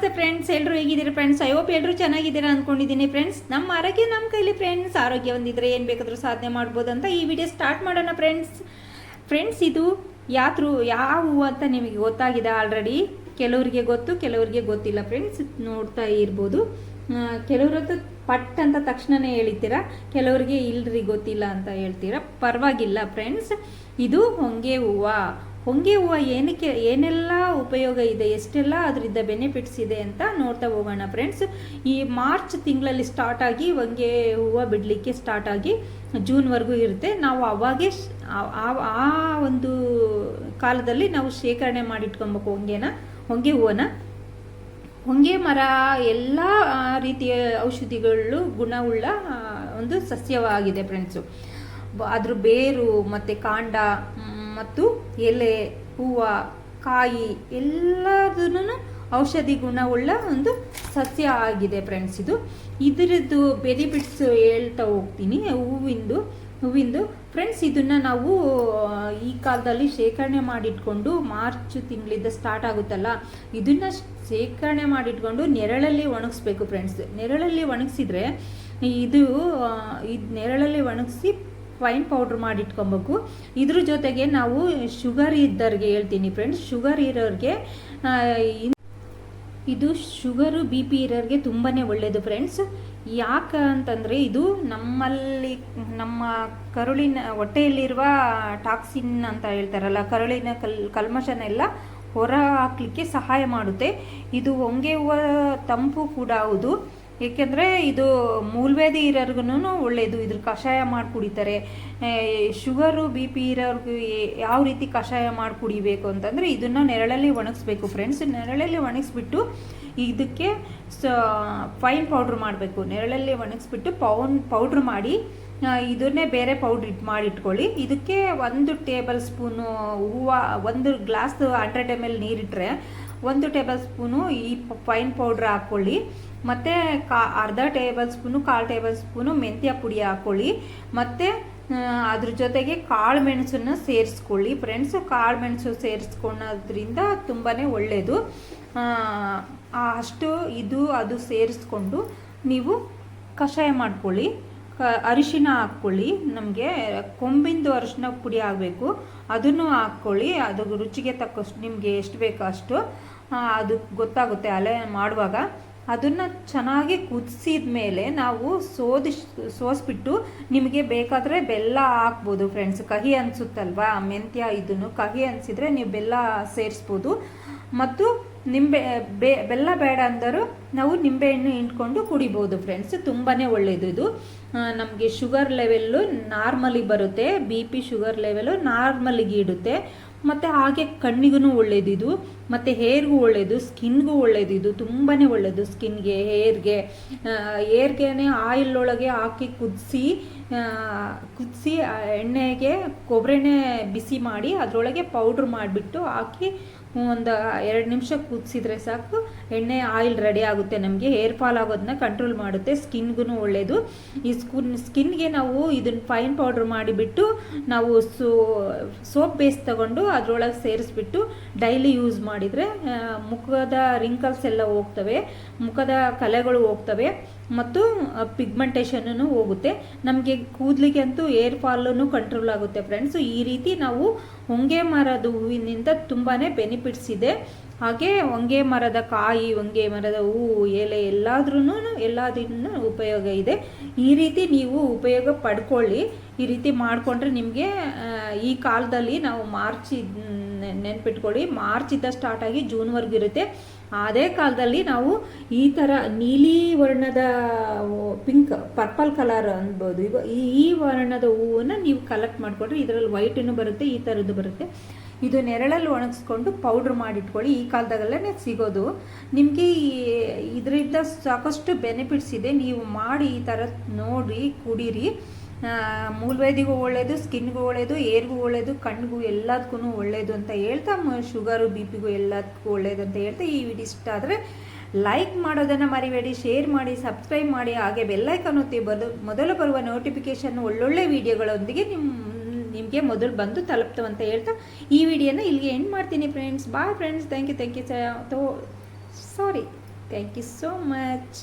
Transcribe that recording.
ನಮಸ್ತೆ ಫ್ರೆಂಡ್ಸ್ ಎಲ್ಲರೂ ಹೇಗಿದ್ದೀರಾ ಫ್ರೆಂಡ್ಸ್ ಐ ಹೋಪ್ ಎಲ್ಲರೂ ಚೆನ್ನಾಗಿದ್ದೀರಾ ಅಂದ್ಕೊಂಡಿದ್ದೀನಿ ಫ್ರೆಂಡ್ಸ್ ನಮ್ಮ ಆರೋಗ್ಯ ನಮ್ಮ ಕೈಲಿ ಫ್ರೆಂಡ್ಸ್ ಆರೋಗ್ಯ ಒಂದಿದ್ರೆ ಏನು ಬೇಕಾದರೂ ಸಾಧನೆ ಮಾಡ್ಬೋದು ಅಂತ ಈ ವಿಡಿಯೋ ಸ್ಟಾರ್ಟ್ ಮಾಡೋಣ ಫ್ರೆಂಡ್ಸ್ ಫ್ರೆಂಡ್ಸ್ ಇದು ಯಾತ್ರು ಯಾವ ಹೂವು ಅಂತ ನಿಮಗೆ ಗೊತ್ತಾಗಿದೆ ಆಲ್ರೆಡಿ ಕೆಲವರಿಗೆ ಗೊತ್ತು, ಕೆಲವರಿಗೆ ಗೊತ್ತಿಲ್ಲ ಫ್ರೆಂಡ್ಸ್ ನೋಡ್ತಾ ಇರ್ಬೋದು. ಕೆಲವ್ರದ್ದು ಪಟ್ ಅಂತ ತಕ್ಷಣನೇ ಹೇಳ್ತೀರಾ ಕೆಲವರಿಗೆ ಇಲ್ರಿ ಗೊತ್ತಿಲ್ಲ ಅಂತ ಹೇಳ್ತೀರಾ? ಪರವಾಗಿಲ್ಲ ಫ್ರೆಂಡ್ಸ್ ಇದು ಹೊಂಗೆ ಹೂವು. ಹೊಂಗೆ ಹೂವು ಏನಕ್ಕೆ, ಏನೆಲ್ಲ ಉಪಯೋಗ ಇದೆ, ಎಷ್ಟೆಲ್ಲ ಅದರಿಂದ ಬೆನಿಫಿಟ್ಸ್ ಇದೆ ಅಂತ ನೋಡ್ತಾ ಹೋಗೋಣ ಫ್ರೆಂಡ್ಸ್ ಈ ಮಾರ್ಚ್ ತಿಂಗಳಲ್ಲಿ ಸ್ಟಾರ್ಟ್ ಆಗಿ ಹೊಂಗೆ ಹೂವು ಬಿಡಲಿಕ್ಕೆ ಸ್ಟಾರ್ಟ್ ಆಗಿ ಜೂನ್ವರೆಗೂ ಇರುತ್ತೆ. ನಾವು ಅವಾಗೇ ಆ- ಒಂದು ಕಾಲದಲ್ಲಿ ನಾವು ಶೇಖರಣೆ ಮಾಡಿಟ್ಕೊಬೇಕು ಹೊಂಗೆನ, ಹೊಂಗೆ ಹೂವನ್ನ ಹೊಂಗೆ ಮರ ಎಲ್ಲ ರೀತಿಯ ಔಷಧಿಗಳು ಗುಣವುಳ್ಳ ಒಂದು ಸಸ್ಯವಾಗಿದೆ ಫ್ರೆಂಡ್ಸು ಅದ್ರ ಬೇರು ಮತ್ತು ಕಾಂಡ ಮತ್ತು ಎಲೆ, ಹೂವು, ಕಾಯಿ ಎಲ್ಲದನ್ನು ಔಷಧಿ ಗುಣವುಳ್ಳ ಒಂದು ಸಸ್ಯ ಆಗಿದೆ ಫ್ರೆಂಡ್ಸ್ ಇದು. ಇದರದ್ದು ಬೆನಿಫಿಟ್ಸ್ ಹೇಳ್ತಾ ಹೋಗ್ತೀನಿ. ಹೂವಿಂದು ಹೂವಿಂದು ಫ್ರೆಂಡ್ಸ್ ಇದನ್ನ ನಾವು ಈ ಕಾಲದಲ್ಲಿ ಶೇಖರಣೆ ಮಾಡಿಟ್ಕೊಂಡು ಮಾರ್ಚ್ ತಿಂಗಳಿಂದ ಸ್ಟಾರ್ಟ್ ಆಗುತ್ತಲ್ಲ, ಇದನ್ನ ಶೇಖರಣೆ ಮಾಡಿಟ್ಕೊಂಡು ನೆರಳಲ್ಲಿ ಒಣಗಿಸ್ಬೇಕು ಫ್ರೆಂಡ್ಸ್ ನೆರಳಲ್ಲಿ ಒಣಗಿಸಿದ್ರೆ, ಇದು ಇದು ನೆರಳಲ್ಲಿ ಒಣಗಿಸಿ ಫೈನ್ ಪೌಡ್ರ್ ಮಾಡಿಟ್ಕೊಬೇಕು. ಇದ್ರ ಜೊತೆಗೆ ನಾವು ಶುಗರ್ ಇದ್ದವ್ರಿಗೆ ಹೇಳ್ತೀನಿ ಫ್ರೆಂಡ್ಸ್ ಶುಗರ್ ಇರೋರಿಗೆ ಇದು ಶುಗರು ಬಿ ಪಿ ಇರೋರಿಗೆ ತುಂಬಾ ಒಳ್ಳೆಯದು ಫ್ರೆಂಡ್ಸ್ ಯಾಕೆ ಅಂತಂದರೆ ಇದು ನಮ್ಮಲ್ಲಿ, ನಮ್ಮ ಕರುಳಿನ, ಹೊಟ್ಟೆಯಲ್ಲಿರುವ ಟಾಕ್ಸಿನ್ ಅಂತ ಹೇಳ್ತಾರಲ್ಲ, ಕರುಳಿನ ಕಲ್, ಕಲ್ಮಶನೆಲ್ಲ ಹೊರ ಹಾಕ್ಲಿಕ್ಕೆ ಸಹಾಯ ಮಾಡುತ್ತೆ. ಇದು ಹೊಂಗೆ ತಂಪು ಕೂಡ ಹೌದು. ಏಕೆಂದರೆ ಇದು ಮೂಲವೇದಿ ಇರೋರ್ಗು ಒಳ್ಳೆಯದು ಇದ್ರ ಕಷಾಯ ಮಾಡಿ ಕುಡಿತಾರೆ. ಶುಗರು, ಬಿ ಪಿ ಇರೋರ್ಗು ಯಾವ ರೀತಿ ಕಷಾಯ ಮಾಡಿ ಕುಡಿಬೇಕು ಅಂತಂದರೆ ಇದನ್ನು ನೆರಳಲ್ಲಿ ಒಣಗಿಸ್ಬೇಕು ಫ್ರೆಂಡ್ಸ್. ನೆರಳಲ್ಲಿ ಒಣಗಿಸ್ಬಿಟ್ಟು ಇದಕ್ಕೆ ಫೈನ್ ಪೌಡ್ರ್ ಮಾಡಬೇಕು. ನೆರಳಲ್ಲಿ ಒಣಗಿಸ್ಬಿಟ್ಟು ಪೌನ್, ಪೌಡ್ರ್ ಮಾಡಿ ಇದನ್ನೇ ಬೇರೆ ಪೌಡ್ರ್ ಇಟ್ ಮಾಡಿಟ್ಕೊಳ್ಳಿ ಇದಕ್ಕೆ ಒಂದು ಟೇಬಲ್ ಸ್ಪೂನು ಹೂವು, ಒಂದು ಗ್ಲಾಸ್ ಹಂಡ್ರೆಡ್ ಎಂ ಎಲ್ ನೀರಿಟ್ರೆ ಒಂದು ಟೇಬಲ್ ಸ್ಪೂನು ಈ ಫೈನ್ ಪೌಡ್ರ್ ಹಾಕ್ಕೊಳ್ಳಿ. ಮತ್ತು ಕಾ, ಅರ್ಧ ಟೇಬಲ್ ಸ್ಪೂನು, ಕಾಲು ಟೇಬಲ್ ಸ್ಪೂನು ಮೆಂತ್ಯ ಪುಡಿ ಹಾಕ್ಕೊಳ್ಳಿ. ಮತ್ತು ಅದ್ರ ಜೊತೆಗೆ ಕಾಳು ಮೆಣಸನ್ನು ಸೇರಿಸ್ಕೊಳ್ಳಿ. ಫ್ರೆಂಡ್ಸ್, ಕಾಳು ಮೆಣಸು ಸೇರಿಸ್ಕೊಳ್ಳೋದ್ರಿಂದ ತುಂಬಾ ಒಳ್ಳೆಯದು ಅಷ್ಟು ಇದು ಅದು ಸೇರಿಸ್ಕೊಂಡು ನೀವು ಕಷಾಯ ಮಾಡ್ಕೊಳ್ಳಿ. ಅರಿಶಿನ ಹಾಕ್ಕೊಳ್ಳಿ. ನಮಗೆ ಕೊಂಬಿಂದು ಅರಿಶಿನ ಪುಡಿ ಆಗಬೇಕು. ಅದನ್ನು ಹಾಕ್ಕೊಳ್ಳಿ. ಅದು ರುಚಿಗೆ ತಕ್ಕಷ್ಟು, ನಿಮಗೆ ಎಷ್ಟು ಬೇಕೋ ಅಷ್ಟು ಅದು ಗೊತ್ತಾಗುತ್ತೆ ಅಲೆ ಮಾಡುವಾಗ. ಅದನ್ನು ಚೆನ್ನಾಗಿ ಕುದಿಸಿದ ಮೇಲೆ ನಾವು ಸೋದಿಸ್ ಸೋಸ್ಬಿಟ್ಟು ನಿಮಗೆ ಬೇಕಾದರೆ ಬೆಲ್ಲ ಹಾಕ್ಬೋದು ಫ್ರೆಂಡ್ಸ್ ಕಹಿ ಅನಿಸುತ್ತಲ್ವಾ? ಮೆಂತ್ಯ ಇದನ್ನು ಕಹಿ ಅನಿಸಿದರೆ ನೀವು ಬೆಲ್ಲ ಸೇರಿಸ್ಬೋದು. ಮತ್ತು ನಿಂಬೆ, ಬೆ, ಬೆಲ್ಲ ಬೇಡ ಅಂದರೂ ನಾವು ನಿಂಬೆಹಣ್ಣು ಹಿಂಡ್ಕೊಂಡು ಕುಡಿಬೋದು ಫ್ರೆಂಡ್ಸ್ ತುಂಬಾ ಒಳ್ಳೆಯದು ಇದು. ನಮಗೆ ಶುಗರ್ ಲೆವೆಲ್ಲು ನಾರ್ಮಲಿ ಬರುತ್ತೆ ಬಿ ಪಿ ಶುಗರ್ ಲೆವೆಲ್ಲು ನಾರ್ಮಲಿಗೆ ಇಡುತ್ತೆ. ಮತ್ತು ಹಾಗೆ ಕಣ್ಣಿಗೂ ಒಳ್ಳೇದು ಇದು. ಮತ್ತು ಹೇರ್ಗೂ ಒಳ್ಳೆಯದು ಸ್ಕಿನ್ಗೂ ಒಳ್ಳೇದು ಇದು. ತುಂಬಾ ಒಳ್ಳೆಯದು ಸ್ಕಿನ್ಗೆ ಹೇರ್ಗೆ ಹೇರ್ಗೆ ಆಯಿಲ್ ಒಳಗೆ ಹಾಕಿ ಕುದಿಸಿ ಕುದಿಸಿ ಎಣ್ಣೆಗೆ ಕೊಬ್ಬರಿ ಎಣ್ಣೆ ಬಿಸಿ ಮಾಡಿ ಅದರೊಳಗೆ ಪೌಡ್ರ್ ಮಾಡಿಬಿಟ್ಟು ಹಾಕಿ ಒಂದು ಎರಡು ನಿಮಿಷ ಕುದಿಸಿದ್ರೆ ಸಾಕು. ಎಣ್ಣೆ, ಆಯಿಲ್ ರೆಡಿ ಆಗುತ್ತೆ ನಮಗೆ. ಹೇರ್ ಫಾಲ್ ಆಗೋದನ್ನ ಕಂಟ್ರೋಲ್ ಮಾಡುತ್ತೆ. ಸ್ಕಿನ್ಗೂ ಒಳ್ಳೆಯದು ಈ ಸ್ಕಿನ್ ಸ್ಕಿನ್ಗೆ ನಾವು ಇದನ್ನು ಫೈನ್ ಪೌಡ್ರ್ ಮಾಡಿಬಿಟ್ಟು ನಾವು ಸೋಪ್ ಬೇಸ್ ತಗೊಂಡು ಅದರೊಳಗೆ ಸೇರಿಸ್ಬಿಟ್ಟು ಡೈಲಿ ಯೂಸ್ ಮಾಡಿದರೆ ಮುಖದ ರಿಂಕಲ್ಸ್ ಎಲ್ಲ ಹೋಗ್ತವೆ. ಮುಖದ ಕಲೆಗಳು ಹೋಗ್ತವೆ. ಮತ್ತು ಪಿಗ್ಮೆಂಟೇಷನ್ನು ಹೋಗುತ್ತೆ. ನಮಗೆ ಕೂದಲಿಗೆ ಅಂತೂ ಏರ್ ಫಾಲೂ ಕಂಟ್ರೋಲ್ ಆಗುತ್ತೆ ಫ್ರೆಂಡ್ಸ್ ಈ ರೀತಿ ನಾವು ಹೊಂಗೆ ಮರದ ಹೂವಿನಿಂದ ತುಂಬಾ ಬೆನಿಫಿಟ್ಸ್ ಇದೆ. ಹಾಗೆ ಹೊಂಗೆ ಮರದ ಕಾಯಿ, ಹೊಂಗೆ ಮರದ ಹೂವು ಎಲೆ ಎಲ್ಲಾದ್ರೂ ಎಲ್ಲದನ್ನು ಉಪಯೋಗ ಇದೆ. ಈ ರೀತಿ ನೀವು ಉಪಯೋಗ ಪಡ್ಕೊಳ್ಳಿ. ಈ ರೀತಿ ಮಾಡಿಕೊಂಡ್ರೆ ನಿಮಗೆ ಈ ಕಾಲದಲ್ಲಿ ನಾವು ಮಾರ್ಚ್ ನೆನ್ಪಿಟ್ಕೊಳ್ಳಿ ಮಾರ್ಚಿಂದ ಸ್ಟಾರ್ಟ್ ಆಗಿ ಜೂನ್ವರೆಗೂ ಇರುತ್ತೆ. ಅದೇ ಕಾಲದಲ್ಲಿ ನಾವು ಈ ಥರ ನೀಲಿ ವರ್ಣದ ಪಿಂಕ್ ಪರ್ಪಲ್ ಕಲರ್ ಅನ್ಬೋದು. ಇವ, ಈ ವರ್ಣದ ಹೂವನ್ನು ನೀವು ಕಲೆಕ್ಟ್ ಮಾಡಿಕೊಂಡ್ರೆ ಇದರಲ್ಲಿ ವೈಟನ್ನು ಬರುತ್ತೆ, ಈ ಥರದ್ದು ಬರುತ್ತೆ. ಇದು ನೆರಳಲ್ಲಿ ಒಣಗಿಸ್ಕೊಂಡು ಪೌಡ್ರ್ ಮಾಡಿಟ್ಕೊಳ್ಳಿ. ಈ ಕಾಲದಾಗಲ್ಲೇ ಸಿಗೋದು. ನಿಮಗೆ ಇದರಿಂದ ಸಾಕಷ್ಟು ಬೆನಿಫಿಟ್ಸ್ ಇದೆ. ನೀವು ಮಾಡಿ ಈ ಥರ ನೋಡಿ ಕುಡೀರಿ. ಮೂಲವೇದಿಗೂ ಒಳ್ಳೆಯದು ಸ್ಕಿನ್ಗೂ ಒಳ್ಳೆಯದು ಏರ್ಗೂ ಒಳ್ಳೆಯದು ಕಣ್ಣಿಗೂ ಎಲ್ಲದಕ್ಕೂ ಒಳ್ಳೆಯದು ಅಂತ ಹೇಳ್ತಾ ಶುಗರು, ಬಿ ಪಿಗೂ ಎಲ್ಲದಕ್ಕೂ ಒಳ್ಳೆಯದು ಅಂತ ಹೇಳ್ತಾ ಈ ವಿಡಿಯೋ ಇಷ್ಟ ಆದರೆ ಲೈಕ್ ಮಾಡೋದನ್ನು ಮರಿಬೇಡಿ ಶೇರ್ ಮಾಡಿ ಸಬ್ಸ್ಕ್ರೈಬ್ ಮಾಡಿ, ಹಾಗೆ ಬೆಲ್ಲೈಕನ್ ಒತ್ತಿ ಬದು, ಮೊದಲು ಬರುವ ನೋಟಿಫಿಕೇಶನ್ ಒಳ್ಳೊಳ್ಳೆ ವಿಡಿಯೋಗಳೊಂದಿಗೆ ನಿಮ್ಮ ನಿಮಗೆ ಮೊದಲು ಬಂದು ತಲುಪ್ತು ಅಂತ ಹೇಳ್ತಾ ಈ ವಿಡಿಯೋನ ಇಲ್ಲಿಗೆ ಎಂಡ್ ಮಾಡ್ತೀನಿ friends bye friends thank you thank you sorry thank you so much